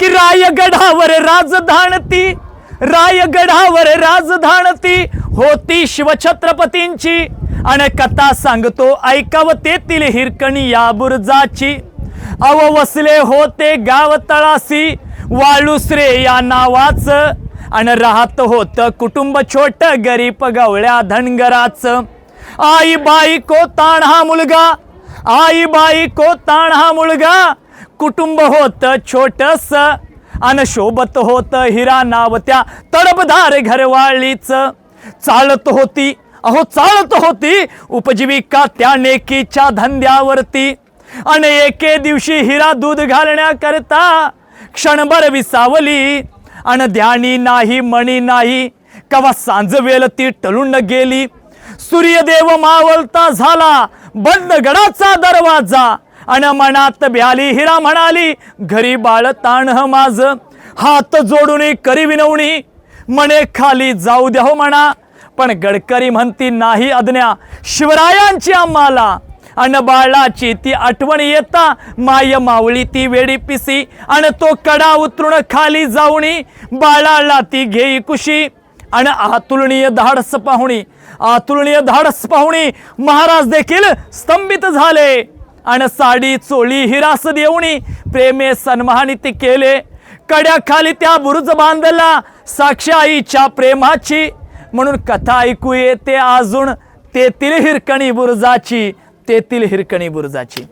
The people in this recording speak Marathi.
की रायगडावर राजधानती रायगडावर राजधानती होती शिवछत्रपतींची. आणि कथा सांगतो ऐकाव तेथील हिरकणी या बुरजाची. अव वसले होते गाव तळासी वाळुसरे या नावाच. आणि राहत होत कुटुंब छोट गरीब गवळ्या धनगराच. आई बाई को ताण हा मुलगा आई बाई को ताण हा मुलगा. कुटुंब होत छोटस अन शोभत होत हिरा नाव त्या तडपदार घरवाळीच. चालत होती अहो चालत होती उपजीविका त्या नेकीच्या धंद्यावरती. आणि एके दिवशी हिरा दूध घालण्याकरता क्षणभर विसावली. अन ध्यानी नाही मणी नाही कवा सांजवेल ती टलून गेली. सूर्यदेव मावलता झाला बंद गडाचा दरवाजा. अन मनात ब्याली हिरा म्हणाली घरी बाळ ताण माझ. हात जोडून करी विनवणी मने खाली जाऊ द्या हो म्हणा. पण गडकरी म्हणती नाही अज्ञा शिवरायांची आम्हाला. अन बाळाची ती आठवण येता माय मावळी ती वेडी पिसी. अन तो कडा उतरून खाली जाऊणी बाळाला ती घेई कुशी. अन आतुलणीय धाडस पाहुणी आतुलणीय धाडस पाहुणी महाराज देखील स्तंभित झाले. आणि साडी चोळी हिरास देऊनी प्रेमे सन्मानित केले. कड्याखाली त्या बुरुज बांधला साक्षी आईच्या प्रेमाची. म्हणून कथा ऐकू येते अजून. तेथील हिरकणी बुरुजाची तेथील हिरकणी बुरुजाची.